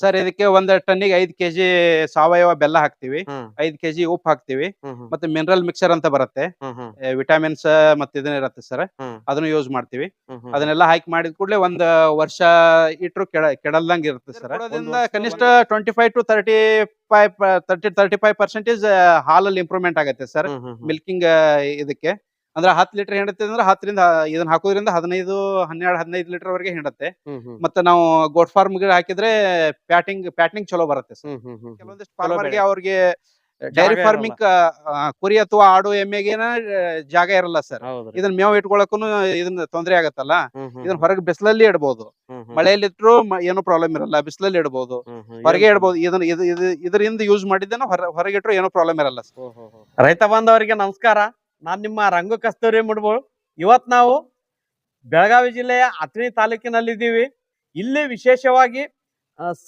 Sir ಇದಕ್ಕೆ ಒಂದ್ ಟನ್ನಿಗೆ ಐದ್ ಕೆಜಿ ಸಾವಯವ ಬೆಲ್ಲ ಹಾಕ್ತಿವಿ. ಐದ್ ಕೆಜಿ ಉಪ್ಪು ಹಾಕ್ತಿವಿ. ಮತ್ತೆ ಮಿನರಲ್ ಮಿಕ್ಸರ್ ಅಂತ ಬರುತ್ತೆ. ವಿಟಮಿನ್ಸ್ ಮತ್ತೆ ಇದನ್ನ ಇರುತ್ತೆ ಸರ್. ಅದನ್ನ ಯೂಸ್ ಮಾಡ್ತೀವಿ. ಅದನ್ನೆಲ್ಲ ಹಾಕಿ ಮಾಡಿದ ಕೂಡಲೇ ಒಂದ್ ವರ್ಷ ಇಟ್ರು ಕೆಡ ಕೆಡಲ್ದಂಗ ಇರುತ್ತೆ ಸರ್ ಅದರಿಂದ ಕನಿಷ್ಠ twenty five to thirty five thirty thirty five percentage ಹಾಲಲ್ಲಿ ಇಂಪ್ರೂವ್ಮೆಂಟ್ ಆಗುತ್ತೆ ಸರ್. ಮಿಲ್ಕಿಂಗ್ ಇದಕ್ಕೆ. ಅಂದ್ರೆ ಹತ್ತು ಲೀಟರ್ ಹಿಂಡುತ್ತೆ ಅಂದ್ರೆ ಹತ್ತರಿಂದ ಇದನ್ನ ಹಾಕೋದ್ರಿಂದ ಹದಿನೈದು ಹನ್ನೆರಡು ಹದಿನೈದು ಲೀಟರ್ ವರೆಗೆ ಹಿಂಡುತ್ತೆ. ಮತ್ತೆ ನಾವು ಗೋಟ್ ಫಾರ್ಮ್ ಗಿಡ ಹಾಕಿದ್ರೆ ಪ್ಯಾಟಿಂಗ್ ಪ್ಯಾಟಿಂಗ್ ಚಲೋ ಬರುತ್ತೆ. ಕೆಲವೊಂದಿಷ್ಟು ಫಾರ್ಮರ್ಗೆ ಅವ್ರಿಗೆ ಡೈರಿ ಫಾರ್ಮಿಂಗ್ ಕುರಿ ಅಥವಾ ಆಡು ಎಮ್ಮೆಗೇನ ಜಾಗ ಇರಲ್ಲ ಸರ್. ಇದನ್ನ ಮೇವ್ ಇಟ್ಕೊಳಕ್ಕೂ ಇದನ್ನ ತೊಂದರೆ ಆಗತ್ತಲ್ಲ. ಇದನ್ನ ಹೊರಗೆ ಬಿಸಿಲಲ್ಲಿ ಇಡಬಹುದು. ಮಳೆಯಲ್ಲಿ ಇಟ್ರು ಏನು ಪ್ರಾಬ್ಲಮ್ ಇರಲ್ಲ. ಬಿಸಿಲಲ್ಲಿ ಇಡಬಹುದು. ಹೊರಗೆ ಇಡಬಹುದು ಇದನ್ನ ಇದು ಇದು ಇದರಿಂದ ಯೂಸ್ ಮಾಡಿದ್ದೇನೆ ಹೊರ ಹೊರಗೆ ಇಟ್ರು ಏನು ಪ್ರಾಬ್ಲಮ್ ಇರಲ್ಲ. ರೈತ ಬಾಂಧವರಿಗೆ ನಮಸ್ಕಾರ. ನಾನ್ ನಿಮ್ಮ ರಂಗ ಕಸ್ತೂರಿ ಮುಡ್ಬೋಳು. ಇವತ್ತು ನಾವು ಬೆಳಗಾವಿ ಜಿಲ್ಲೆಯ ಅಥಣಿ ತಾಲೂಕಿನಲ್ಲಿದ್ದೀವಿ. ಇಲ್ಲಿ ವಿಶೇಷವಾಗಿ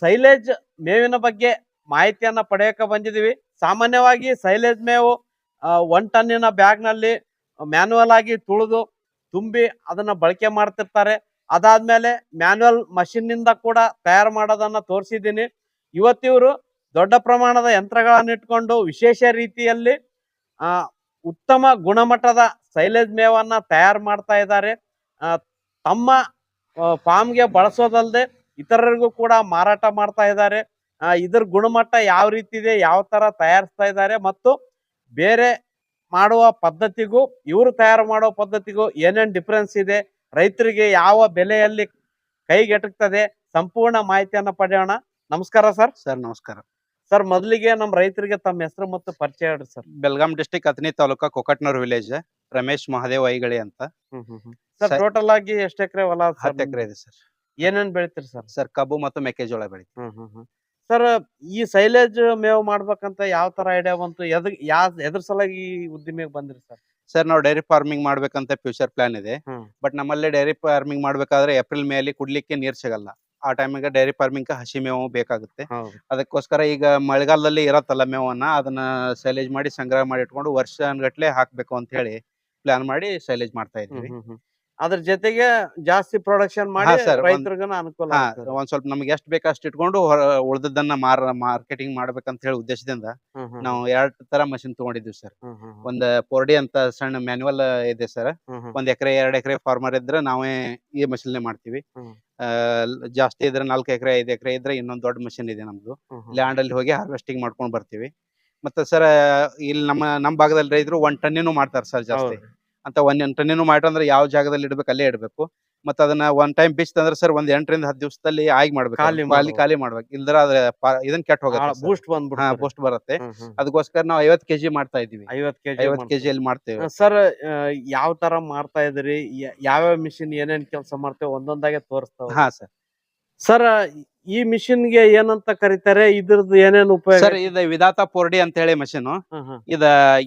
ಸೈಲೇಜ್ ಮೇವಿನ ಬಗ್ಗೆ ಮಾಹಿತಿಯನ್ನ ಪಡೆಯಕ್ಕೆ ಬಂದಿದ್ದೀವಿ. ಸಾಮಾನ್ಯವಾಗಿ ಸೈಲೇಜ್ ಮೇವು ಒನ್ ಟನ್ನಿನ ಬ್ಯಾಗ್ನಲ್ಲಿ ಮ್ಯಾನುವಲ್ ಆಗಿ ತುಳಿದು ತುಂಬಿ ಅದನ್ನ ಬಳಕೆ ಮಾಡ್ತಿರ್ತಾರೆ. ಅದಾದ್ಮೇಲೆ ಮ್ಯಾನುವಲ್ ಮಷಿನ್ನಿಂದ ಕೂಡ ತಯಾರು ಮಾಡೋದನ್ನ ತೋರಿಸಿದ್ದೀನಿ. ಇವತ್ತಿವರು ದೊಡ್ಡ ಪ್ರಮಾಣದ ಯಂತ್ರಗಳನ್ನು ಇಟ್ಕೊಂಡು ವಿಶೇಷ ರೀತಿಯಲ್ಲಿ ಉತ್ತಮ ಗುಣಮಟ್ಟದ ಸೈಲೇಜ್ ಮೇವನ್ನ ತಯಾರು ಮಾಡ್ತಾ ಇದ್ದಾರೆ. ತಮ್ಮ ಫಾರ್ಮ್ಗೆ ಬಳಸೋದಲ್ಲದೆ ಇತರರಿಗೂ ಕೂಡ ಮಾರಾಟ ಮಾಡ್ತಾ ಇದ್ದಾರೆ. ಇದ್ರ ಗುಣಮಟ್ಟ ಯಾವ ರೀತಿ ಇದೆ, ಯಾವ ತರ ತಯಾರಿಸ್ತಾ ಇದ್ದಾರೆ ಮತ್ತು ಬೇರೆ ಮಾಡುವ ಪದ್ಧತಿಗೂ, ಇವರು ತಯಾರು ಮಾಡುವ ಪದ್ಧತಿಗೂ ಏನೇನು ಡಿಫ್ರೆನ್ಸ್ ಇದೆ, ರೈತರಿಗೆ ಯಾವ ಬೆಲೆಯಲ್ಲಿ ಕೈಗೆಟುಕ್ತದೆ, ಸಂಪೂರ್ಣ ಮಾಹಿತಿಯನ್ನು ಪಡೆಯೋಣ. ನಮಸ್ಕಾರ ಸರ್. ಸರ್, ನಮಸ್ಕಾರ. ಸರ್ ಮೊದಲಿಗೆ ನಮ್ಮ ರೈತರಿಗೆ ತಮ್ಮ ಹೆಸರು ಮತ್ತು ಪರಿಚಯ ಹೇಳ್ರಿ sir. Belgaum district Athani taluka Kokatnur village Ramesh Mahadev Aigali ಅಂತ. ಸರ್ ಸರ್- ಟೋಟಲ್ ಆಗಿ ಎಷ್ಟು ಎಕರೆ ಹೊಲ ಹತ್ತು ಎಕರೆ ಇದೆ ಸರ್. ಏನೇನ್ ಬೆಳಿತೀರಿ ಸರ್? ಸರ್ ಕಬ್ಬು ಮತ್ತು ಮೆಕ್ಕೆಜೋಳ ಬೆಳಿ ಸರ್ ಈ ಸೈಲೇಜ್ ಮೇವ್ ಮಾಡ್ಬೇಕಂತ ಯಾವ ತರ ಐಡಿಯಾ ಬಂತು? ಎದ್ ಯಾ ಎದ್ರ ಸಲಾಗಿ ಈ ಉದ್ದಿಮೆಗೆ ಬಂದ್ರಿ ಸರ್? ಸರ್ ನಾವು ಡೈರಿ ಫಾರ್ಮಿಂಗ್ ಮಾಡ್ಬೇಕಂತ ಫ್ಯೂಚರ್ ಪ್ಲಾನ್ ಇದೆ. ಹ್ಮ್. ಬಟ್ ನಮ್ಮಲ್ಲಿ ಡೈರಿ ಫಾರ್ಮಿಂಗ್ ಮಾಡ್ಬೇಕಾದ್ರೆ ಏಪ್ರಿಲ್ ಮೇ ಅಲ್ಲಿ ಕುಡ್ಲಿಕ್ಕೆ ನೀರ್ ಸಿಗಲ್ಲ. ಆ ಟೈಮಿಗೆ ಡೈರಿ ಫಾರ್ಮಿಂಗ್ ಹಸಿ ಮೇವು ಬೇಕಾಗುತ್ತೆ. ಅದಕ್ಕೋಸ್ಕರ ಈಗ ಮಳೆಗಾಲದಲ್ಲಿ ಇರತ್ತಲ್ಲ ಮೇವನ್ನ ಅದನ್ನ ಸೈಲೇಜ್ ಮಾಡಿ ಸಂಗ್ರಹ ಮಾಡಿ ಇಟ್ಕೊಂಡು ವರ್ಷ ಗಟ್ಲೆ ಹಾಕ್ಬೇಕು ಅಂತ ಹೇಳಿ ಪ್ಲಾನ್ ಮಾಡಿ ಸೈಲೇಜ್ ಮಾಡ್ತಾ ಇದ್ವಿ ಅದ್ರ ಜೊತೆಗೆ ಜಾಸ್ತಿ ಪ್ರೊಡಕ್ಷನ್ ಮಾಡಿ ಹಾ, sir. ಒಂದ್- ರೈತರಿಗನ ಅನುಕೂಲ ಹಾ ಆಗ್ತದೆ. ಒಂದ್ ಸ್ವಲ್ಪ ನಮ್ಗೆ ಎಷ್ಟ್ ಬೇಕು ಅಷ್ಟ್ ಇಟ್ಕೊಂಡು ಹೊರ- ಉಳ್ದದ್ದನ್ನ ಮಾರ ಮಾರ್ಕೆಟಿಂಗ್ ಮಾಡ್ಬೇಕಂತ ಹೇಳಿ ಉದ್ದೇಶದಿಂದ ಹ್ಮ್, ಹ್ಮ್, ನಾವು ಎರಡ್ ತರ ಮಷಿನ್ ತಗೊಂಡಿದ್ವಿ ಸರ್ ಹ್ಮ್, ಹ್ಮ್, ಹ್ಮ್, ಒಂದ್ ಪೋರ್ಡಿ ಅಂತ ಸಣ್ಣ ಮ್ಯಾನ್ಯುವಲ್ ಇದೆ ಸರ್ ಹ್ಮ್, ಹ್ಮ್, ಒಂದ್ ಎಕರೆ ಎರಡ್ ಎಕರೆ ಫಾರ್ಮರ್ ಇದ್ರೆ ನಾವೇ ಈ ಮಷಿನ್ ಮಾಡ್ತೀವಿ ಹ್ಮ್. ಆ, ಲ್- ಜಾಸ್ತಿ ಇದ್ರೆ ನಾಲ್ಕು ಎಕರೆ ಐದ್ ಎಕರೆ ಇದ್ರೆ ಇನ್ನೊಂದ್ ದೊಡ್ಡ ಮಷಿನ್ ಇದೆ ನಮ್ದು ಹ್ಮ್, ಹ್ಮ್. ಲ್ಯಾಂಡ್ ಅಲ್ಲಿ ಹೋಗಿ ಹಾರ್ವೆಸ್ಟಿಂಗ್ ಮಾಡ್ಕೊಂಡ್ ಬರ್ತೀವಿ ಮತ್ತೆ ಸರ್ ಇಲ್ಲಿ ನಮ್ಮ ನಮ್ ಭಾಗದಲ್ಲಿ ರೈತರು ಒನ್ ಟನ್ನಿನೂ ಮಾಡ್ತಾರೆ ಸರ್ ಜಾಸ್ತಿ. ಅಂತ ಒಂದ್ ಟನ್ನಿನೂ ಮಾಡ್ರಂದ್ರೆ ಯಾವ ಜಾಗದಲ್ಲಿ ಇಡಬೇಕು ಅಲ್ಲೇ ಇಡ್ಬೇಕು. ಮತ್ತೆ ಅದನ್ನ ಒನ್ ಟೈಮ್ ಬಿಚ್ಚಂದ್ರೆ ಸರ್ ಒಂದ್ ಎಂಟರಿಂದ ಹತ್ತು ದಿವಸದಲ್ಲಿ ಆಗಿ ಮಾಡ್ಬೇಕು ಖಾಲಿ ಮಾಡ್ಬೇಕು. ಇಲ್ದ್ರ ಅದ್ರ ಇದನ್ ಕೆಟ್ಟ ಹೋಗುತ್ತೆ ಬೂಸ್ಟ್ ಹಾ ಬೂಸ್ಟ್ ಬರುತ್ತೆ. ಅದಕ್ಕೋಸ್ಕರ ನಾವು ಐವತ್ ಕೆಜಿ ಮಾಡ್ತಾ ಇದೀವಿ ಐವತ್ ಕೆಜಿ ಐವತ್ ಕೆಜಿ ಅಲ್ಲಿ ಮಾಡ್ತೇವೆ. ಸರ್ ಯಾವ ತರ ಮಾಡ್ತಾ ಇದ್ರಿ ಯಾವ್ಯಾವ ಮಿಷಿನ್ ಏನೇನ್ ಕೆಲಸ ಮಾಡ್ತೇವೆ ಒಂದೊಂದಾಗೆ ತೋರಿಸ್ತಾವ ಹಾ ಸರ್. ಸರ್ ಈ ಮಿಷಿನ್ಗೆ ಏನಂತ ಕರೀತಾರೆ? ಇದ್ರದ್ದು ಏನೇನ್ ಉಪಯೋಗ ಸರ್ ಇದು ವಿಧಾತ ಪೋರ್ಡಿ ಅಂತ ಹೇಳಿ ಮಷೀನ್. ಇದ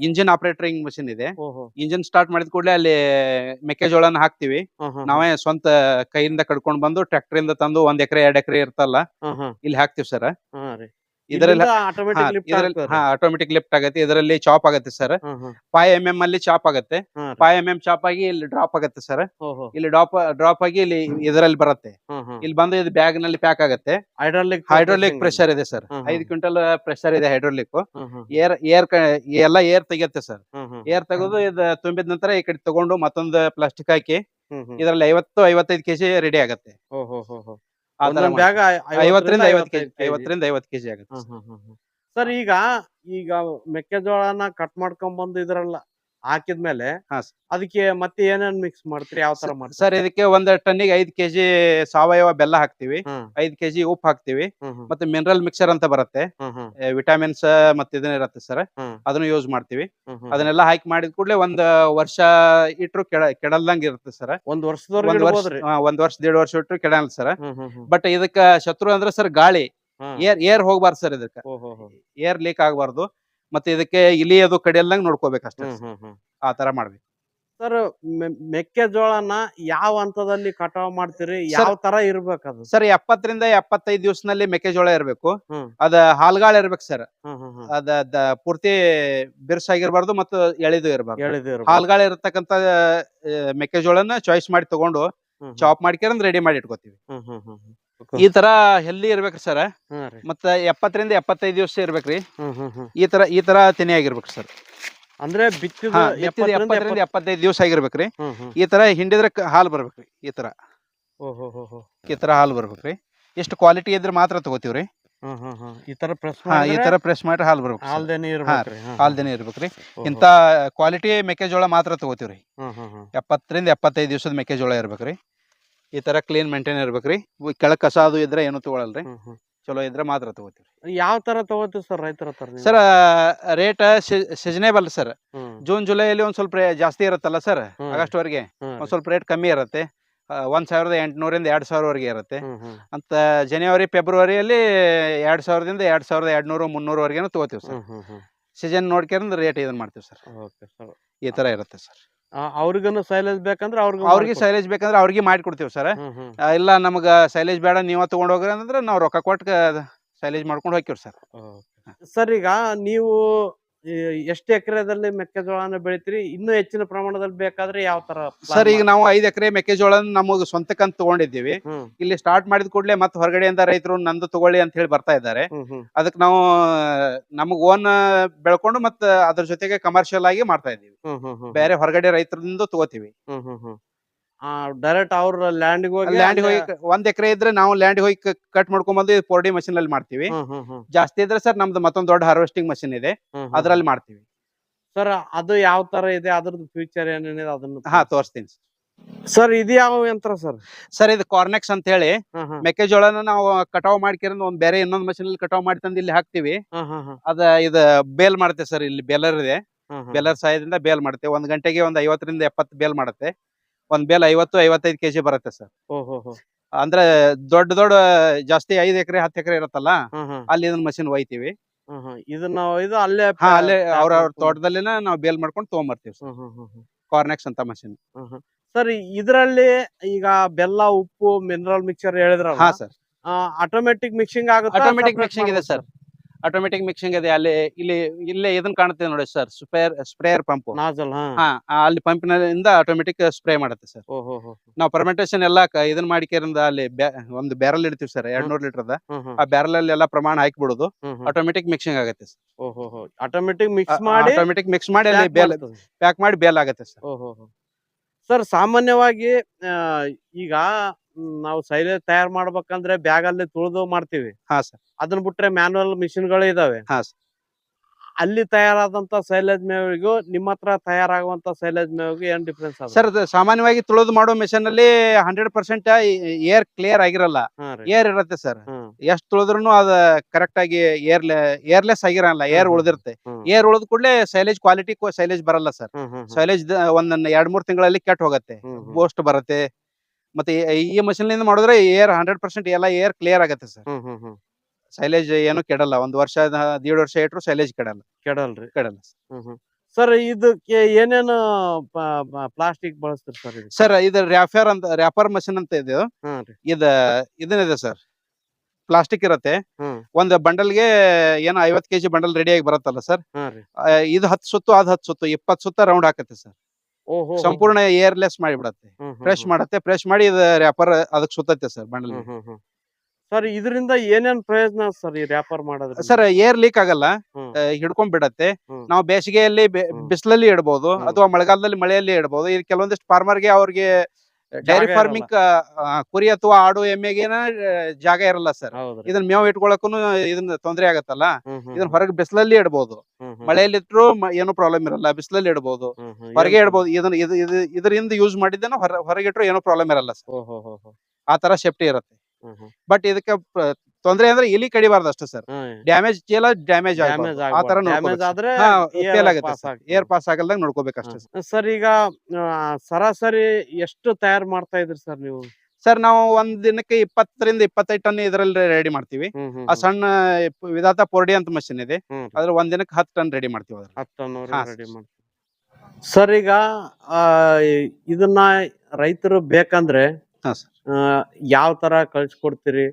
ಇಂಜಿನ್ ಆಪರೇಟರಿಂಗ್ ಮಷಿನ್ ಇದೆ. ಇಂಜಿನ್ ಸ್ಟಾರ್ಟ್ ಮಾಡಿದ ಕೂಡಲೇ ಅಲ್ಲಿ ಮೆಕ್ಕೆಜೋಳನ ಹಾಕ್ತಿವಿ. ನಾವೇ ಸ್ವಂತ ಕೈಯಿಂದ ಕಡ್ಕೊಂಡ್ ಬಂದು ಟ್ರ್ಯಾಕ್ಟರ್ ಇಂದ ತಂದು ಒಂದ್ ಎಕರೆ ಎರಡ್ ಎಕರೆ ಇರ್ತಲ್ಲ ಇಲ್ಲಿ ಹಾಕ್ತಿವಿ ಸರ್. ಇದರಲ್ಲಿ ಆಟೋಮೆಟಿಕ್ ಲಿಫ್ಟ್ ಆಗುತ್ತೆ. ಇದರಲ್ಲಿ ಚಾಪ್ ಆಗುತ್ತೆ ಸರ್ ಫೈವ್ ಎಂ ಎಂ ಅಲ್ಲಿ ಚಾಪ್ ಆಗುತ್ತೆ. ಫೈವ್ ಎಂ ಎಂ ಚಾಪ್ ಆಗಿ ಇಲ್ಲಿ ಡ್ರಾಪ್ ಆಗುತ್ತೆ ಸರ್ ಇಲ್ಲಿ ಡ್ರಾಪ್ ಡ್ರಾಪ್ ಆಗಿ ಇಲ್ಲಿ ಇದರಲ್ಲಿ ಬರುತ್ತೆ. ಇಲ್ಲಿ ಬಂದು ಇದು ಬ್ಯಾಗ್ನಲ್ಲಿ ಪ್ಯಾಕ್ ಆಗುತ್ತೆ. ಹೈಡ್ರೋಲಿಕ್ ಹೈಡ್ರೋಲಿಕ್ ಪ್ರೆಷರ್ ಇದೆ ಸರ್ ಐದು ಕ್ವಿಂಟಲ್ ಪ್ರೆಷರ್ ಇದೆ ಹೈಡ್ರೋಲಿಕ್ ಏರ್ ಏರ್ ಎಲ್ಲ ಏರ್ ತೆಗಿಯುತ್ತೆ ಸರ್ ಏರ್ ತೆಗೆದು ಇದು ತುಂಬಿದ ನಂತರ ಈ ಕಡೆ ತಗೊಂಡು ಮತ್ತೊಂದು ಪ್ಲಾಸ್ಟಿಕ್ ಹಾಕಿ. ಇದರಲ್ಲಿ ಐವತ್ತು ಐವತ್ತೈದು ಕೆಜಿ ರೆಡಿ ಆಗುತ್ತೆ. ಒಂದೊಂದ್ ಬ್ಯಾಗ್ ಐವತ್ತರಿಂದ ಐವತ್ತು ಕೆಜಿ. ಐವತ್ತರಿಂದ ಐವತ್ತು ಕೆಜಿ ಆಗುತ್ತೆ. ಸರ್ ಈಗ ಈಗ ಮೆಕ್ಕೆಜೋಳನ ಕಟ್ ಮಾಡ್ಕೊಂಡ್ ಬಂದು ಇದ್ರಲ್ಲ ಹಾಕಿದ್ಮೇಲೆ ಹಾ. ಅದಕ್ಕೆ ಮತ್ತೆ ಏನೇನ್ ಮಿಕ್ಸ್ ಮಾಡ್ತೀರಿ? ಯಾವ ತರ ಮಾಡ್ತೀರಿ? ಸರ್ ಇದಕ್ಕೆ ಒಂದ್ ಟನ್ನಿಗೆ ಐದ್ ಕೆಜಿ ಸಾವಯವ ಬೆಲ್ಲ ಹಾಕ್ತಿವಿ. ಹ್ಮ್, ಐದ್ ಕೆಜಿ ಉಪ್ಪು ಹಾಕ್ತಿವಿ. ಹ್ಮ್, ಹ್ಮ್, ಮತ್ತೆ ಮಿನರಲ್ ಮಿಕ್ಸರ್ ಅಂತ ಬರುತ್ತೆ. ಹ್ಮ್, ಹ್ಮ್, ವಿಟಮಿನ್ಸ್ ಮತ್ತೆ ಇದನ್ನ ಇರುತ್ತೆ ಸರ್. ಅದನ್ನ ಅದನ್ನು ಯೂಸ್ ಮಾಡ್ತೀವಿ. ಹ್ಮ್, ಹ್ಮ್. ಅದನ್ನೆಲ್ಲ ಹಾಕಿ ಮಾಡಿದ ಕೂಡಲೇ ಒಂದ್ ವರ್ಷ ಇಟ್ರು ಕೆಡ ಕೆಡಲ್ದಂಗ ಇರುತ್ತೆ ಸರ್. ಒಂದ್ ವರ್ಷದ ಒಂದ್ ವರ್ಷ ಇಡ್ಬೋದ್ರಿ ಒಂದ್ ವರ್ಷ ದೇಡ್ ವರ್ಷ ಇಟ್ರು ಕೆಡಲ್ಲ sir. Hmm, hmm, hmm. But ಇದಕ್ಕ ಶತ್ರು ಅಂದ್ರೆ ಸರ್ ಗಾಳಿ. ಹ್ಮ್. ಏರ್ ಏರ್ ಹೋಗ್ಬಾರ್ದು ಸರ್ ಇದಕ್ಕ. ಓ, ಹೋ, ಹೋ. ಏರ್ ಲೀಕ್ ಆಗ್ಬಾರ್ದು. ಮತ್ತೆ ಇದಕ್ಕೆ ಇಲಿ ಅದು ಕಡಿಯಲ್ದಂಗ್ ನೋಡ್ಕೋಬೇಕಷ್ಟೇ. ಆ ತರ ಮಾಡ್ಬೇಕು ಸರ್ ಮೆಕ್ಕೆಜೋಳನ ಯಾವ ಹಂತದಲ್ಲಿ ಕಟಾವ್ ಮಾಡ್ತೀರಿ ಯಾವ ತರ ಇರ್ಬೇಕದು ಸರ್ ಎಪ್ಪತ್ತರಿಂದ ಎಪ್ಪತ್ತೈದು ದಿವಸನಲ್ಲಿ ಮೆಕ್ಕೆಜೋಳ ಇರ್ಬೇಕು. ಅದ ಹಾಲ್ಗಾಳ ಇರ್ಬೇಕು ಸರ್. ಅದ ಪೂರ್ತಿ ಬಿರ್ಸಾಗಿರ್ಬಾರ್ದು ಮತ್ತು ಎಳೆದು ಇರ್ಬಾರ್ದು. ಹಾಲ್ಗಾಳ ಇರತಕ್ಕಂತ ಮೆಕ್ಕೆಜೋಳನ ಚಾಯ್ಸ್ ಮಾಡಿ ತಗೊಂಡು. ಚಾಪ್ ಮಾಡ್ಕೊಂಡ್ ರೆಡಿ ಮಾಡಿ ಇಟ್ಕೋತೀವಿ ಈ ತರ ಹೆಲ್ದಿ ಇರ್ಬೇಕ್ರಿ ಸರ್. ಮತ್ತ ಎಪ್ಪತ್ತರಿಂದ ಎಪ್ಪತ್ತೈದು ದಿವಸ ಇರ್ಬೇಕ್ರಿ. ಈ ತರ ಈ ತರ ತೆನೆ ಆಗಿರ್ಬೇಕು ಸರ್. ಅಂದ್ರೆ ಎಪ್ಪತ್ತರಿಂದ ಎಪ್ಪತ್ತೈದು ದಿವಸ ಆಗಿರ್ಬೇಕ್ರಿ. ಈ ತರ ಹಿಂಡಿದ್ರೆ ಹಾಲು ಬರ್ಬೇಕ್ರಿ ಈ ತರ. ಈ ತರ ಹಾಲು ಬರ್ಬೇಕ್ರಿ. ಎಷ್ಟು ಕ್ವಾಲಿಟಿ ಇದ್ರೆ ಮಾತ್ರ ತಗೋತೀವ್ರಿ. ಈ ತರ ಪ್ರೆಸ್ ಹಾ ಈ ತರ ಪ್ರೆಸ್ ಮಾಡಿ ಹಾಲು ಬರ್ಬೇಕು. ಹಾಲ್ದೇನೆ ಇರ್ಬೇಕ್ರಿ. ಇಂತ ಕ್ವಾಲಿಟಿ ಮೆಕ್ಕೆಜೋಳ ಮಾತ್ರ ತಗೋತೀವ್ರಿ. ಎಪ್ಪತ್ತರಿಂದ ಎಪ್ಪತ್ತೈದು ದಿವಸದ ಮೆಕ್ಕೆಜೋಳ ಇರ್ಬೇಕ್ರಿ. ಈ ತರ ಕ್ಲೀನ್ ಮೇಂಟೈನ್ ಇರ್ಬೇಕ್ರಿ. ಕೆಳಗ್ ಕಸ ಅದು ಇದ್ರೆ ಏನು ತಗೊಳಲ್ರಿ. ಚಲೋ ಇದ್ರೆ ಮಾತ್ರ ತಗೋತೀವಿ ಯಾವ ತರ ತಗೋತೀವಿ ಸರ್ ರೈತರ sir rate seasonable sir. June ಜುಲೈಯಲ್ಲಿ ಒಂದ್ ಸ್ವಲ್ಪ ಜಾಸ್ತಿ ಇರುತ್ತಲ್ಲ ಸರ್. ಆಗಸ್ಟ್ ವರೆಗೆ ಒಂದ್ ಸ್ವಲ್ಪ ರೇಟ್ ಕಮ್ಮಿ ಇರುತ್ತೆ. ಒಂದ್ ಸಾವಿರದ ಎಂಟುನೂರಿಂದ ಎರಡ್ ಸಾವಿರವರೆಗೆ ಇರುತ್ತೆ. ಅಂತ ಜನವರಿ ಫೆಬ್ರವರಿಯಲ್ಲಿ ಎರಡ್ ಸಾವಿರದಿಂದ ಎರಡ್ ಸಾವಿರದ ಎರಡ್ನೂರು ಮುನ್ನೂರವರೆಗೂ ತಗೋತೀವಿ ಸರ್. ಸೀಸನ್ ನೋಡ್ಕೊಂಡು ರೇಟ್ ಇದನ್ನ ಮಾಡ್ತೀವಿ ಸರ್. Okay sir. ಈ ತರ ಇರುತ್ತೆ ಸರ್. ಅವ್ರಿಗನು ಸೈಲೇಜ್ ಬೇಕಂದ್ರೆ ಅವ್ರಿಗೆ ಅವ್ರಿಗೆ ಸೈಲೇಜ್ ಬೇಕಂದ್ರೆ ಅವ್ರಿಗೆ ಮಾಡಿ ಕೊಡ್ತೀವಿ ಸರ್ ಇಲ್ಲ ನಮಗೆ ಸೈಲೇಜ್ ಬೇಡ ನೀವ ತಗೊಂಡ್ ಹೋಗ್ರಿ ಅಂದ್ರೆ ನಾವು ರೊಕ್ಕ ಕೊಟ್ಟು ಸೈಲೇಜ್ ಮಾಡ್ಕೊಂಡು ಹೋಗ್ತೀವಿ ಸರ್. ಸರ್ ಈಗ ನೀವು ಎಷ್ಟು ಎಕರೆದಲ್ಲಿ ಮೆಕ್ಕೆಜೋಳನ ಬೆಳಿತೀರಿ? ಇನ್ನೂ ಹೆಚ್ಚಿನ ಪ್ರಮಾಣದಲ್ಲಿ ಬೇಕಾದ್ರೆ ಯಾವ ತರ ಸರ್ ಈಗ ನಾವು ಐದ್ ಎಕರೆ ಮೆಕ್ಕೆಜೋಳ ನಮಗೆ ಸ್ವಂತಕ್ಕಂತ ತಗೊಂಡಿದ್ದೀವಿ. ಇಲ್ಲಿ ಸ್ಟಾರ್ಟ್ ಮಾಡಿದ ಕೂಡಲೇ ಮತ್ತೆ ಹೊರಗಡೆಯಿಂದ ರೈತರು ನಂದು ತಗೊಳ್ಳಿ ಅಂತ ಹೇಳಿ ಬರ್ತಾ ಇದ್ದಾರೆ. ಅದಕ್ಕೆ ನಾವು ನಮಗ್ ಓನ್ ಬೆಳ್ಕೊಂಡು ಮತ್ತೆ ಅದ್ರ ಜೊತೆಗೆ ಕಮರ್ಷಿಯಲ್ ಆಗಿ ಮಾಡ್ತಾ ಇದೀವಿ ಬೇರೆ ಹೊರಗಡೆ ರೈತರಿಂದ ತಗೋತೀವಿ. ಡೈರೆಕ್ಟ್ ಅವ್ರ ಲ್ಯಾಂಡ್ ಹೋಗಿ ಲ್ಯಾಂಡ್ ಹೋಗಿ ಒಂದ್ ಎಕರೆ ಇದ್ರೆ ನಾವು ಲ್ಯಾಂಡ್ ಹೋಗಿ ಕಟ್ ಮಾಡ್ಕೊಂಡ್ ಬಂದು ಪೋರ್ಡಿ ಮಷಿನ್ ಅಲ್ಲಿ ಮಾಡ್ತೀವಿ. ಜಾಸ್ತಿ ಇದ್ರೆ ಸರ್ ನಮ್ದು ಮತ್ತೊಂದ್ ದೊಡ್ಡ ಹಾರ್ವೆಸ್ಟಿಂಗ್ ಮಷಿನ್ ಇದೆ. ಅದ್ರಲ್ಲಿ ಮಾಡ್ತೀವಿ. ಸರ್ ಅದು ಯಾವ ತರ ಇದೆ? ಅದ್ರದ್ದು ಫ್ಯೂಚರ್ ಏನೇನಿದೆ ಅದನ್ನು ಹಾ ತೋರಿಸ್ತೀನಿ ಸರ್. ಇದು ಯಾವ ಯಂತ್ರ ಸರ್? ಸರ್ ಇದು ಕಾರ್ನೆಕ್ಸ್ ಅಂತ ಹೇಳಿ ಮೆಕ್ಕೆಜೋಳನ ನಾವು ಕಟಾವ್ ಮಾಡ್ಕಿರಂದ್ ಒಂದ್ ಬೇರೆ ಇನ್ನೊಂದ್ ಮಷಿನ್ ಅಲ್ಲಿ ಕಟಾವ್ ಮಾಡಿ ತಂದು ಇಲ್ಲಿ ಹಾಕ್ತಿವಿ. ಅದ ಇದು ಬೇಲ್ ಮಾಡುತ್ತೆ ಸರ್ ಇಲ್ಲಿ ಬೇಲರ್ ಇದೆ. ಬೇಲರ್ ಸಹಾಯದಿಂದ ಬೇಲ್ ಮಾಡುತ್ತೆ. ಒಂದ್ ಗಂಟೆಗೆ ಒಂದ್ ಐವತ್ತರಿಂದ ಎಪ್ಪತ್ತು ಬೇಲ್ ಮಾಡುತ್ತೆ. ಒಂದ್ ಬೇಲ್ ಐವತ್ತು ಐವತ್ತೈದು ಕೆಜಿ ಬರುತ್ತೆ ಸರ್. ಅಂದ್ರೆ ದೊಡ್ಡ ದೊಡ್ಡ ಜಾಸ್ತಿ ಐದ್ ಎಕರೆ ಹತ್ತು ಎಕರೆ ಇರುತ್ತಲ್ಲ ಅಲ್ಲಿ ಇದನ್ನ ಮಷಿನ್ ಒಯ್ತೀವಿ. ಇದನ್ನ ಇದು ಅಲ್ಲೇ ಅಲ್ಲೇ ಅವ್ರ ಅವ್ರ ತೋಟದಲ್ಲಿನ ನಾವು ಬೇಲ್ ಮಾಡ್ಕೊಂಡು ತಗೊಂಬರ್ತೀವಿ ಕಾರ್ನೆಕ್ಸ್ ಅಂತ ಮಷಿನ್. ಸರ್ ಇದರಲ್ಲಿ ಈಗ ಬೆಲ್ಲ ಉಪ್ಪು ಮಿನರಲ್ ಮಿಕ್ಸರ್ ಹೇಳಿದ್ರ ಹಾ ಸರ್. ಆಟೋಮೆಟಿಕ್ ಮಿಕ್ಸಿಂಗ್ ಆಗುತ್ತೆ? ಆಟೋಮೆಟಿಕ್ ಮಿಕ್ಸಿಂಗ್ ಇದೆ ಸರ್? ಆಟೋಮೆಟಿಕ್ ಮಿಕ್ಸಿಂಗ್ ಇದೆ ಅಲ್ಲಿ ಇಲ್ಲಿ ಇಲ್ಲೇ ಇದನ್ನ ಕಾಣುತ್ತೆ ನೋಡಿ sir sprayer sprayer pump nozzle ಹಾ. ಅಲ್ಲಿ ಪಂಪಿನಿಂದ ಆಟೋಮೆಟಿಕ್ ಸ್ಪ್ರೇ ಮಾಡುತ್ತೆ ಸರ್ ನಾವು ಪರ್ಮೆಂಟೇಶನ್ ಎಲ್ಲ ಇದನ್ ಇದನ್ನ ಮಾಡಿಕೇರಿಂದ ಅಲ್ಲಿ ಒಂದು ಬ್ಯಾರಲ್ ಇಡ್ತೀವಿ ಸರ್ ಎರಡ್ ನೂರ್ ಹ್ಮ್ ಹ್ಮ್. ಆ ಬ್ಯಾರಲ್ ಅಲ್ಲಿ ಎಲ್ಲ ಪ್ರಮಾಣ ಹಾಕಿ ಬಿಡೋದು ಆಟೋಮೆಟಿಕ್ ಮಿಕ್ಸಿಂಗ್ ಆಗುತ್ತೆ ಸರ್ ಆಟೋಮೆಟಿಕ್ ಮಿಕ್ಸ್ ಮಾಡಿ ಆಟೋಮೆಟಿಕ್ ಮಿಕ್ಸ್ ಮಾಡಿ ಅಲ್ಲಿ ಬೇಲ್. ಪ್ಯಾಕ್ ಮಾಡಿ ಬೇಲ್ ಆಗುತ್ತೆ ಸರ್ ಸರ್ ಸಾಮಾನ್ಯವಾಗಿ ಈಗ ನಾವು ಸೈಲೇಜ್ ತಯಾರು ಮಾಡ್ಬೇಕಂದ್ರೆ ಬ್ಯಾಗ್ ಅಲ್ಲಿ ತುಳಿದು ಮಾಡ್ತೀವಿ. ಹಾ ಸರ್. ಅದನ್ನ ಬಿಟ್ರೆ ಮ್ಯಾನುವಲ್ಗಳು ಇದಾವೆ. ಹಾ ಸರ್. ಅಲ್ಲಿ ತಯಾರಾದಂತ ಸೈಲೇಜ್ ಮೇವಿಗೂ ನಿಮ್ಮ ಹತ್ರ ತಯಾರಾಗುವಂತ ಸೈಲೇಜ್ ಮೇವಿಗೂ ಏನ್ ಡಿಫ್ರೆನ್ಸ್ ಸರ್ ಅದು ಸಾಮಾನ್ಯವಾಗಿ ತುಳಿದು ಮಾಡೋ ಮಿಷನ್ ಅಲ್ಲಿ ಹಂಡ್ರೆಡ್ ಪರ್ಸೆಂಟ್ ಏರ್ ಕ್ಲಿಯರ್ ಆಗಿರಲ್ಲ. ಏರ್ ಇರತ್ತೆ ಸರ್. ಎಷ್ಟ್ ತುಳಿದ್ರು ಅದ ಕರೆಕ್ಟ್ ಆಗಿ ಏರ್ಲೆ ಏರ್ಲೆಸ್ ಆಗಿರಲ್ಲ ಏರ್. ಉಳಿದಿರುತ್ತೆ. ಏರ್ ಉಳಿದ ಕೂಡಲೇ ಸೈಲೇಜ್ ಕ್ವಾಲಿಟಿ ಸೈಲೇಜ್ ಬರಲ್ಲ ಸರ್. ಸೈಲೇಜ್ ಒಂದ್ ಎರಡ್ ಮೂರ್ ತಿಂಗಳಲ್ಲಿ ಕೆಟ್ಟ ಹೋಗತ್ತೆ. ಬೋಸ್ಟ್ ಬರುತ್ತೆ. ಮತ್ತೆ ಈ- ಮಷಿನ್ನಿಂದ ಮಾಡಿದ್ರೆ ಏರ್ ಹಂಡ್ರೆಡ್ ಪರ್ಸೆಂಟ್ ಎಲ್ಲ ಏರ್ ಕ್ಲಿಯರ್ ಆಗುತ್ತೆ sir hmm hmm hmm. Silage ಏನು ಕೆಡಲ್ಲ. ಒಂದ್ ವರ್ಷ ದೇಡ್ ವರ್ಷ ಇಟ್ರು ಸೈಲೇಜ್ ಕೆಡಲ್ಲ. ಕೆಡಲ್ರಿ. ಕೆಡಲ್ಲ ಹ್ಮ್ ಹ್ಮ್. ಸರ್ ಇದಕ್ಕೆ ಏನೇನು ಪ್ಲಾಸ್ಟಿಕ್ ಬಳಸ್ತೀರಿ ಸರ್ ಇದು ಸರ್ ಇದು ರ್ಯಾಫರ್ ಅಂತ ರ್ಯಾಪರ್ ಮಷಿನ್ ಅಂತ ಇದೆ. ರೀ. ಇದ ಇದನ್ನಿದೆ ಸರ್ ಪ್ಲಾಸ್ಟಿಕ್ ಇರತ್ತೆ. ಹ್ಮ್. ಒಂದ್ ಬಂಡಲ್ಗೆ ಏನೋ ಐವತ್ ಕೆಜಿ ಬಂಡಲ್ ರೆಡಿ ಆಗಿ ಬರುತ್ತಲ್ಲ ಸರ್ ರೀ. ಇದು ಹತ್ತು ಸುತ್ತು ಅದ್ ಹತ್ತು ಸುತ್ತು ಇಪ್ಪತ್ತು ಸುತ್ತ ರೌಂಡ್ ಹಾಕತ್ತೆ ಸರ್ ಸಂಪೂರ್ಣ ಏರ್ಲೆಸ್ ಮಾಡಿಬಿಡತ್ತೆ. ಫ್ರೆಶ್ ಮಾಡತ್ತೆ. ಫ್ರೆಶ್ ಮಾಡಿ ಇದು ರ್ಯಾಪರ್ ಅದಕ್ಕೆ ಸುತ್ತತ್ತೆ ಸರ್ ಬಂಡಲ್ ಸರ್ ಇದರಿಂದ ಏನೇನ್ ಪ್ರಯೋಜನ ಸರ್ ಈ ರ್ಯಾಪರ್ ಮಾಡೋದು ಸರ್ ಏರ್ ಲೀಕ್ ಆಗಲ್ಲ. ಹಿಡ್ಕೊಂಡ್ ಬಿಡತ್ತೆ. ನಾವು ಬೇಸಿಗೆಯಲ್ಲಿ. ಬಿಸಿಲಲ್ಲಿ ಇಡಬಹುದು ಅಥವಾ ಮಳೆಗಾಲದಲ್ಲಿ ಮಳೆಯಲ್ಲಿ ಇಡಬಹುದು ಇದು ಕೆಲವೊಂದಿಷ್ಟು ಫಾರ್ಮರ್ಗೆ ಅವ್ರಿಗೆ ಡೈರಿ ಫಾರ್ಮಿಂಗ್ ಕುರಿ ಅಥವಾ ಆಡು ಎಮ್ಮೆಗೇನ ಜಾಗ ಇರಲ್ಲ ಸರ್. ಇದನ್ನ ಮೇವ್ ಇಟ್ಕೊಳಕ್ಕೂ ಇದನ್ನ ತೊಂದರೆ ಆಗತ್ತಲ್ಲ? ಇದನ್ನ ಹೊರಗೆ ಬಿಸಿಲಲ್ಲಿ ಇಡಬಹುದು ಮಳೆಯಲ್ಲಿ ಇಟ್ರು ಏನು ಪ್ರಾಬ್ಲಮ್ ಇರಲ್ಲ ಬಿಸಿಲಲ್ಲಿ ಹ್ಮ್ ಹೊರಗೆ ಇಡಬಹುದು ಇದನ್ನ ಇದು ಇದು ಇದರಿಂದ ಯೂಸ್ ಮಾಡಿದ್ದೇನೆ ಹೊರಗೆ ಇಟ್ರು ಏನೋ ಪ್ರಾಬ್ಲಮ್ ಇರಲ್ಲ ಸರ್. ಆ ತರ ಸೇಫ್ಟಿ ಇರುತ್ತೆ. ಬಟ್ ಇದಕ್ಕೆ ತೊಂದ್ರೆ ಅಂದ್ರೆ ಇಲಿ ಕಡಿಬಾರ್ದು ಅಷ್ಟೇ ಸರ್. ಡ್ಯಾಮೇಜ್ ಚೀಲ ಡ್ಯಾಮೇಜ್ ಡ್ಯಾಮೇಜ್ ಆ ತರ ಡ್ಯಾಮೇಜ್ ಆದ್ರೆ ಫೇಲ್ ಆಗುತ್ತೆ ಏರ್ ಪಾಸ್ ಆಗಲ್ದಾಗ ನೋಡ್ಕೋಬೇಕಷ್ಟೇ ಸರ್ ಈಗ ಸರಾಸರಿ ಎಷ್ಟು ತಯಾರು ಮಾಡ್ತಾ ಇದ್ರಿ ಸರ್ ನೀವು? ಸರ್ ನಾವು ಒಂದ್ ದಿನಕ್ಕೆ ಇಪ್ಪತ್ತರಿಂದ ಇಪ್ಪತ್ತೈದು ಟನ್ ಇದರಲ್ಲಿ ರೆಡಿ ಮಾಡ್ತೀವಿ. ಆ ಸಣ್ಣ ವಿಧಾತ ಪೋರ್ಡಿ ಅಂತ ಮಷಿನ್ ಇದೆ. ಅದ್ರ ಒಂದ್ ದಿನಕ್ಕೆ ಹತ್ತು ಟನ್ ರೆಡಿ ಮಾಡ್ತೀವಿ ಅದ್ರ ಹತ್ತು ರೆಡಿ ಸರ್ ಈಗ ಇದನ್ನ ರೈತರು ಬೇಕಂದ್ರೆ ಯಾವ ತರ ಕಳ್ಸಿಕೊಡ್ತೀರಿ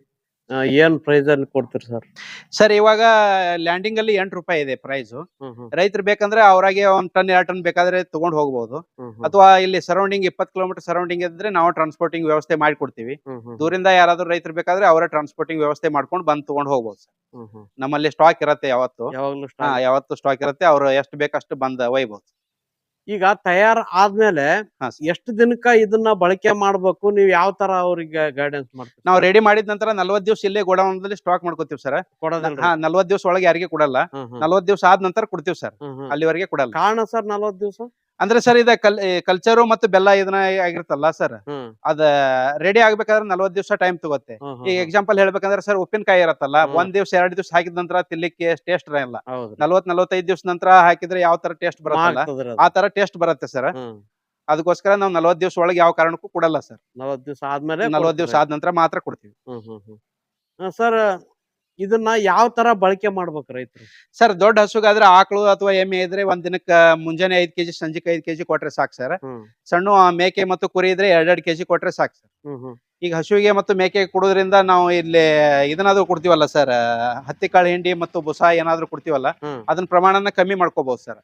ಏನ್ ಪ್ರೈಸ್ ಅಲ್ಲಿ ಕೊಡ್ತೀರಿ ಸರ್ ಸರ್ ಇವಾಗ ಲ್ಯಾಂಡಿಂಗ್ ಅಲ್ಲಿ ಎಂಟು ರೂಪಾಯಿ ಇದೆ ಪ್ರೈಸ್ ರೈತರು ಬೇಕಂದ್ರೆ ಅವರಾಗೆ ಒಂದ್ ಟನ್ ಎರಡು ಟನ್ ಬೇಕಾದ್ರೆ ತಗೊಂಡ್ ಹೋಗಬಹುದು ಅಥವಾ ಇಲ್ಲಿ ಸರೌಂಡಿಂಗ್ ಇಪ್ಪತ್ತು ಕಿಲೋಮೀಟರ್ ಸರೌಂಡಿಂಗ್ ಇದ್ರೆ ನಾವು ಟ್ರಾನ್ಸ್ಪೋರ್ಟಿಂಗ್ ವ್ಯವಸ್ಥೆ ಮಾಡಿಕೊಡ್ತೀವಿ. ದೂರಿಂದ ಯಾರಾದ್ರೂ ರೈತರು ಬೇಕಾದ್ರೆ ಅವರೇ ಟ್ರಾನ್ಸ್ಪೋರ್ಟಿಂಗ್ ವ್ಯವಸ್ಥೆ ಮಾಡ್ಕೊಂಡು ಬಂದು ತಗೊಂಡ್ ಹೋಗ್ಬೋದು ಸರ್ ನಮ್ಮಲ್ಲಿ ಸ್ಟಾಕ್ ಇರತ್ತೆ ಯಾವತ್ತು. ಯಾವಾಗ್ಲೂ. ಯಾವತ್ತು ಸ್ಟಾಕ್ ಇರತ್ತೆ ಅವ್ರು ಎಷ್ಟು ಬೇಕಷ್ಟು ಬಂದ್ ಒಯ್ಬೋದು. ಈಗ ತಯಾರ ಆದ್ಮೇಲೆ ಹಾ, ಸರ್. ಎಷ್ಟು ದಿನಕ್ಕ ಇದನ್ನ ಬಳಕೆ ಮಾಡ್ಬೇಕು? ನೀವ್ ಯಾವ ತರ ಅವ್ರಿಗೆ ಗೈಡೆನ್ಸ್ ಮಾಡ್ತೀರಿ ನಾವು ರೆಡಿ ಮಾಡಿದ ನಂತರ ನಲ್ವತ್ ದಿವಸ ಇಲ್ಲೇ ಗೋಡೌನ್ದಲ್ಲಿ ಸ್ಟಾಕ್ ಮಾಡ್ಕೋತೀವಿ ಸರ್. ಕೊಡೋದಿಲ್ರಿ. ಹಾ ನಲ್ವತ್ ದಿವಸ ಒಳಗೆ ಯಾರಿಗೆ ಕೊಡಲ್ಲ. ಹ್ಮ್, ಹ್ಮ್. ನಲ್ವತ್ ದಿವಸ ಆದ ನಂತರ ಕೊಡ್ತೀವಿ ಸರ್. ಹ್ಮ್, ಹ್ಮ್. ಅಲ್ಲಿವರೆಗೆ ಕೊಡಲ್ಲ. ಕಾರಣ ಸರ್ ನಲ್ವತ್ ದಿವಸ? ಅಂದ್ರೆ ಸರ್ ಇದ ಕಲ್ ಕಲ್ಚರು ಮತ್ತು ಬೆಲ್ಲ ಇದನ್ನ ಆಗಿರ್ತಲ್ಲ ಸರ್ ಅದ ರೆಡಿ ಆಗ್ಬೇಕಾದ್ರೆ ನಲ್ವತ್ ದಿವಸ ಟೈಮ್ ತಗೋತೆ ಹ್ಮ್, ಹ್ಮ್, ಈಗ. ಎಕ್ಸಾಂಪಲ್ ಹೇಳ್ಬೇಕಂದ್ರೆ ಸರ್ ಉಪ್ಪಿನಕಾಯಿ ಇರತ್ತಲ್ಲ. ಒಂದ್ ದಿವ್ಸ ಎರಡ್ ದಿವ್ಸ ಹಾಕಿದ ನಂತರ ತಿನ್ಲಿಕ್ಕೆ ಟೇಸ್ಟ್ ಇರಲ್ಲ. ನಲ್ವತ್ ನಲ್ವತ್ತೈದು ದಿವ್ಸ ನಂತರ ಹಾಕಿದ್ರೆ ಯಾವ ತರ ಟೇಸ್ಟ್ ಬರುತ್ತಲ್ಲ ಆ ತರ ಟೇಸ್ಟ್ ಬರುತ್ತೆ ಸರ್. ಅದಕ್ಕೋಸ್ಕರ ನಾವು ನಲ್ವತ್ ದಿವ್ಸ ಒಳಗೆ ಯಾವ ಕಾರಣಕ್ಕೂ ಕೊಡಲ್ಲ ಸರ್. ನಲ್ವತ್ ದಿವಸ ಆದ್ಮೇಲೆ ನಲ್ವತ್ ದಿವ್ಸ ಆದ ನಂತರ ಮಾತ್ರ ಕೊಡ್ತೀವಿ. ಸರ್ ಇದನ್ನ ಯಾವ ತರ ಬಳಕೆ ಮಾಡ್ಬೇಕು ರೈತರು? ಸರ್ ದೊಡ್ಡ ಹಸುಗಾದ್ರೆ ಆಕಳು ಅಥವಾ ಎಮ್ಮೆ ಇದ್ರೆ ಒಂದ್ ದಿನಕ್ಕೆ ಮುಂಜಾನೆ ಐದ್ ಕೆಜಿ ಸಂಜೆಗೆ ಐದ್ ಕೆಜಿ ಕೊಟ್ರೆ ಸಾಕು ಸರ್. ಸಣ್ಣ ಮೇಕೆ ಮತ್ತು ಕುರಿ ಇದ್ರೆ ಎರಡೆರಡು ಕೆಜಿ ಕೊಟ್ರೆ ಸಾಕು ಸರ್. ಈಗ ಹಸುವಿಗೆ ಮತ್ತು ಮೇಕೆಗೆ ಕೊಡೋದ್ರಿಂದ ನಾವು ಇಲ್ಲಿ ಇದನ್ನಾದ್ರೂ ಕೊಡ್ತೀವಲ್ಲ ಸರ್ ಹತ್ತಿ ಕಾಳು ಹಿಂಡಿ ಮತ್ತು ಬುಸ ಏನಾದ್ರೂ ಕೊಡ್ತೀವಲ್ಲ. ಅದನ್ನ ಪ್ರಮಾಣನ ಕಮ್ಮಿ ಮಾಡ್ಕೋಬಹುದು ಸರ್.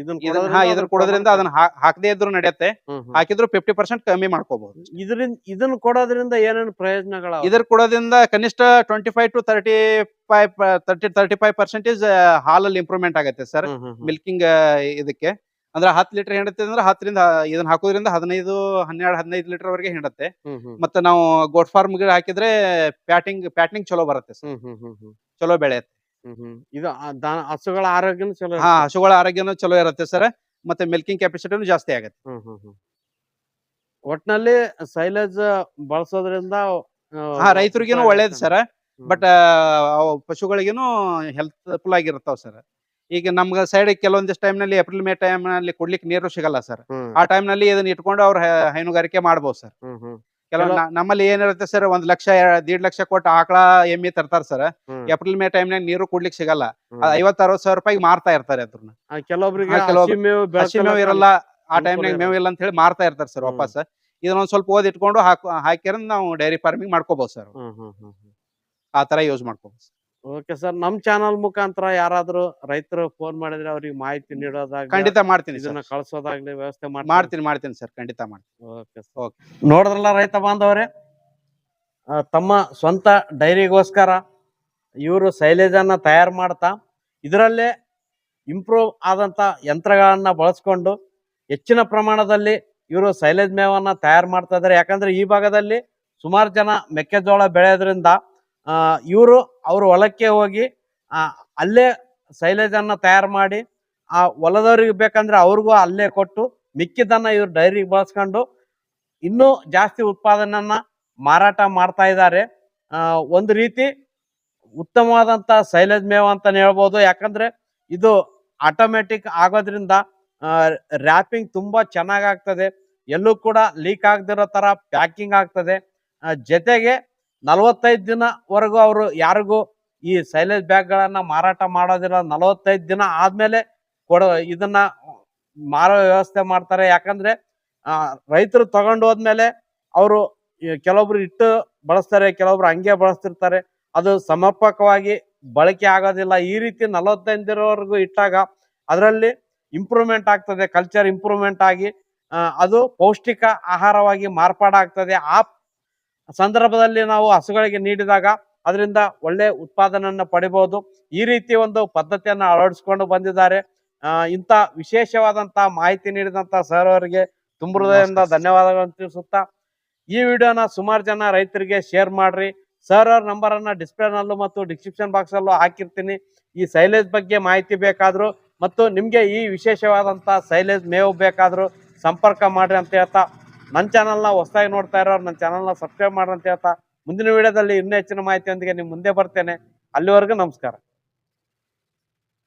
ಇದನ್ನ ಕೊಡೋದ್ರಿಂದ ಅದನ್ನ ಹಾಕದೇ ಇದ್ರು ನಡೆಯುತ್ತೆ. ಹಾಕಿದ್ರು ಫಿಫ್ಟಿ ಪರ್ಸೆಂಟ್ ಕಮ್ಮಿ ಮಾಡ್ಕೋಬಹುದು ಇದರಿಂದ ಇದನ್ನ ಕೊಡೋದ್ರಿಂದ ಏನೇನು ಪ್ರಯೋಜನಗಳ ಇದ್ರ ಕೊಡೋದ್ರಿಂದ ಕನಿಷ್ಠ twenty five to thirty five thirty thirty five percentage ಹಾಲಲ್ಲಿ ಇಂಪ್ರೂವ್ಮೆಂಟ್ ಆಗುತ್ತೆ ಸರ್ ಮಿಲ್ಕಿಂಗ್ ಇದಕ್ಕೆ. ಅಂದ್ರೆ ಹತ್ತು ಲೀಟರ್ ಹಿಂಡುತ್ತೆ ಅಂದ್ರೆ ಹತ್ತರಿಂದ ಇದನ್ನ ಹಾಕೋದ್ರಿಂದ ಹದಿನೈದು ಹನ್ನೆರಡು ಹದಿನೈದು ಲೀಟರ್ ವರೆಗೆ ಹಿಂಡುತ್ತೆ. ಮತ್ತೆ ನಾವು ಗೋಟ್ ಫಾರ್ಮ್ ಗಿಡ ಹಾಕಿದ್ರೆ ಪ್ಯಾಟಿಂಗ್ ಪ್ಯಾಟಿಂಗ್ ಚಲೋ ಬರುತ್ತೆ ಸರ್. ಚಲೋ ಬೆಳೆಯುತ್ತೆ. ಇದು ಹಸುಗಳ ಆರೋಗ್ಯನೂ ಚಲೋ ಹಾ ಹಸುಗಳ ಆರೋಗ್ಯನೂ ಚಲೋ ಇರುತ್ತೆ ಸರ್. ಮತ್ತೆ ಮಿಲ್ಕಿಂಗ್ ಕೆಪಾಸಿಟಿನೂ ಜಾಸ್ತಿ ಆಗುತ್ತೆ. ಒಟ್ನಲ್ಲಿ ಸೈಲೇಜ್ ಬಳಸೋದ್ರಿಂದ ಹಾ ರೈತರಿಗೇನು ಒಳ್ಳೇದು. ಸರ್. ಬಟ್ ಪಶುಗಳಿಗೇನು ಹೆಲ್ತ್ಫುಲ್ ಆಗಿರ್ತಾವ ಸರ್. ಈಗ ನಮ್ಗ ಸೈಡ್ ಕೆಲವೊಂದಿಷ್ಟು ಟೈಮ್ನಲ್ಲಿ ಏಪ್ರಿಲ್ ಮೇ ಟೈಮ್ನಲ್ಲಿ ಕೊಡ್ಲಿಕ್ಕೆ ನೀರು ಸಿಗಲ್ಲ ಸರ್ ಆ ಟೈಮ್ನಲ್ಲಿ ಇದನ್ನ ಇಟ್ಕೊಂಡು ಅವ್ರ ಹೈನುಗಾರಿಕೆ ಮಾಡ್ಬೋದು ಸರ್. ಕೆಲವು ನಮ್ಮಲ್ಲಿ ಏನಿರುತ್ತೆ ಸರ್ ಒಂದ್ ಲಕ್ಷ ದೀಡ್ ಲಕ್ಷ ಕೊಟ್ಟು ಆಕಳ ಎಮ್ಮಿ ತರ್ತಾರ ಸರ್ ಏಪ್ರಿಲ್ ಮೇ ಟೈಮ್ ನಾಗ ನೀರು ಕೊಡ್ಲಿಕ್ಕೆ ಸಿಗಲ್ಲ. ಐವತ್ತ ಐವತ್ ಅರವತ್ ಸಾವಿರ ರೂಪಾಯಿ ಮಾರ್ತಾ ಇರ್ತಾರೆ ಅದ್ರನ್ನ ಕೆಲವೊಬ್ರಿಗೆ ಇರಲ್ಲ ಆ ಟೈಮ್ ಟೈಮ್ನಾಗ ಮೇವು ಇಲ್ಲ ಅಂತ ಹೇಳಿ ಮಾರ್ತಾ ಇರ್ತಾರೆ ಸರ್. ವಾಪಸ್. ಇದನ್ನ ಒಂದ್ ಸ್ವಲ್ಪ ಓದ್ ಇಟ್ಕೊಂಡು ಹಾಕ್ ನಾವು ಡೈರಿ ಫಾರ್ಮಿಂಗ್ ಮಾಡ್ಕೋಬಹುದು ಸರ್. ಆ ತರ ಯೂಸ್ ಮಾಡ್ಕೋಬಹುದು ಓಕೆ ಸರ್ ನಮ್ ಚಾನಲ್ ಮುಖಾಂತರ ಯಾರಾದ್ರೂ ರೈತರು ಫೋನ್ ಮಾಡಿದ್ರೆ ಅವ್ರಿಗೆ ಮಾಹಿತಿ ನೀಡೋದಾಗ ಖಂಡಿತ ಮಾಡ್ತೀನಿ ಇದನ್ನ ಕಳ್ಸೋದಾಗ್ಲಿ ವ್ಯವಸ್ಥೆ? ಮಾಡ್ತೀನಿ. ಮಾಡ್ತೀನಿ ಸರ್. ಖಂಡಿತ ಮಾಡ್ತೀನಿ. Okay okay. ನೋಡಿದ್ರಲ್ಲ ರೈತ ಬಾಂಧವರೇ ತಮ್ಮ ಸ್ವಂತ ಡೈರಿಗೋಸ್ಕರ ಇವರು ಸೈಲೇಜ್ ಅನ್ನ ತಯಾರು ಮಾಡ್ತಾ ಇದರಲ್ಲೇ ಇಂಪ್ರೂವ್ ಆದಂತ ಯಂತ್ರಗಳನ್ನ ಬಳಸ್ಕೊಂಡು ಹೆಚ್ಚಿನ ಪ್ರಮಾಣದಲ್ಲಿ ಇವರು ಸೈಲೇಜ್ ಮೇವನ್ನ ತಯಾರು ಮಾಡ್ತಾ ಇದ್ದಾರೆ. ಯಾಕಂದ್ರೆ ಈ ಭಾಗದಲ್ಲಿ ಸುಮಾರು ಜನ ಮೆಕ್ಕೆಜೋಳ ಬೆಳೆಯೋದ್ರಿಂದ ಇವರು ಅವ್ರ ಹೊಲಕ್ಕೆ ಹೋಗಿ ಆ, ಅಲ್ಲೇ ಸೈಲೇಜ್ ಅನ್ನ ತಯಾರು ಮಾಡಿ ಆ ಹೊಲದವ್ರಿಗೆ ಬೇಕಂದ್ರೆ ಅವ್ರಿಗೂ ಅಲ್ಲೇ ಕೊಟ್ಟು ಮಿಕ್ಕಿದ್ದನ್ನ ಇವ್ರು ಡೈರಿಗೆ ಬಳಸ್ಕೊಂಡು ಇನ್ನೂ ಜಾಸ್ತಿ ಉತ್ಪಾದನೆಯನ್ನ ಮಾರಾಟ ಮಾಡ್ತಾ ಇದ್ದಾರೆ. ಆ, ಒಂದು ರೀತಿ ಉತ್ತಮವಾದಂತ ಸೈಲೇಜ್ ಮೇವು ಅಂತ ಹೇಳ್ಬೋದು. ಯಾಕಂದ್ರೆ ಇದು ಆಟೋಮೆಟಿಕ್ ಆಗೋದ್ರಿಂದ ರ್ಯಾಪಿಂಗ್ ತುಂಬಾ ಚೆನ್ನಾಗಾಗ್ತದೆ ಎಲ್ಲೂ ಕೂಡ ಲೀಕ್ ಆಗದಿರೋ ತರ ಪ್ಯಾಕಿಂಗ್ ಆಗ್ತದೆ. ಜೊತೆಗೆ ನಲವತ್ತೈದು ದಿನವರೆಗೂ ಅವರು ಯಾರಿಗೂ ಈ ಸೈಲೇಜ್ ಬ್ಯಾಗ್ಗಳನ್ನು ಮಾರಾಟ ಮಾಡೋದಿಲ್ಲ. ನಲವತ್ತೈದು ದಿನ ಆದಮೇಲೆ ಕೊಡ ಇದನ್ನ ಮಾರೋ ವ್ಯವಸ್ಥೆ ಮಾಡ್ತಾರೆ. ಯಾಕಂದ್ರೆ ರೈತರು ತಗೊಂಡು ಹೋದ್ಮೇಲೆ ಅವರು ಕೆಲವೊಬ್ರು ಇಟ್ಟು ಬಳಸ್ತಾರೆ, ಕೆಲವೊಬ್ರು ಹಂಗೆ ಬಳಸ್ತಿರ್ತಾರೆ. ಅದು ಸಮರ್ಪಕವಾಗಿ ಬಳಕೆ ಆಗೋದಿಲ್ಲ. ಈ ರೀತಿ ನಲವತ್ತೈದು ದಿನವರೆಗೂ ಇಟ್ಟಾಗ ಅದರಲ್ಲಿ ಇಂಪ್ರೂವ್ಮೆಂಟ್ ಆಗ್ತದೆ. ಕಲ್ಚರ್ ಇಂಪ್ರೂವ್ಮೆಂಟ್ ಆಗಿ ಅದು ಪೌಷ್ಟಿಕ ಆಹಾರವಾಗಿ ಮಾರ್ಪಾಡಾಗ್ತದೆ. ಆ ಸಂದರ್ಭದಲ್ಲಿ ನಾವು ಹಸುಗಳಿಗೆ ನೀಡಿದಾಗ ಅದರಿಂದ ಒಳ್ಳೆ ಉತ್ಪಾದನೆಯನ್ನ ಪಡಿಬಹುದು ಈ ರೀತಿ ಒಂದು ಪದ್ಧತಿಯನ್ನ ಅಳವಡಿಸಿಕೊಂಡು ಬಂದಿದ್ದಾರೆ. ಇಂಥ ವಿಶೇಷವಾದಂತ ಮಾಹಿತಿ ನೀಡಿದಂತ ಸರ್ ಅವರಿಗೆ ತುಂಬ ಹೃದಯದಿಂದ ನಮಸ್ಕಾರ. ಧನ್ಯವಾದಗಳನ್ನು ತಿಳಿಸುತ್ತಾ ಈ ವಿಡಿಯೋನ ಸುಮಾರು ಜನ ರೈತರಿಗೆ ಶೇರ್ ಮಾಡ್ರಿ. ಸರ್ ಅವ್ರ ನಂಬರ್ ಅನ್ನ ಡಿಸ್ಪ್ಲೇ ನಲ್ಲೂ ಮತ್ತು ಡಿಸ್ಕ್ರಿಪ್ಷನ್ ಬಾಕ್ಸ್ ಅಲ್ಲೂ ಹಾಕಿರ್ತೀನಿ. ಈ ಸೈಲೇಜ್ ಬಗ್ಗೆ ಮಾಹಿತಿ ಬೇಕಾದ್ರು ಮತ್ತು ನಿಮ್ಗೆ ಈ ವಿಶೇಷವಾದಂತ ಸೈಲೇಜ್ ಮೇವು ಬೇಕಾದ್ರು ಸಂಪರ್ಕ ಮಾಡ್ರಿ ಅಂತ ಹೇಳ್ತಾ ನನ್ನ ಚಾನಲ್ನ ಹೊಸದಾಗಿ ನೋಡ್ತಾ ಇರೋರು ನನ್ನ ಚಾನಲ್ನ ಸಬ್ಸ್ಕ್ರೈಬ್ ಮಾಡ್ರಿ ಅಂತ ಹೇಳ್ತಾ ಮುಂದಿನ ವಿಡಿಯೋದಲ್ಲಿ ಇನ್ನೂ ಹೆಚ್ಚಿನ ಮಾಹಿತಿಯೊಂದಿಗೆ ನಿಮ್ಮ ಮುಂದೆ ಬರ್ತೇನೆ. ಅಲ್ಲಿವರೆಗೂ ನಮಸ್ಕಾರ.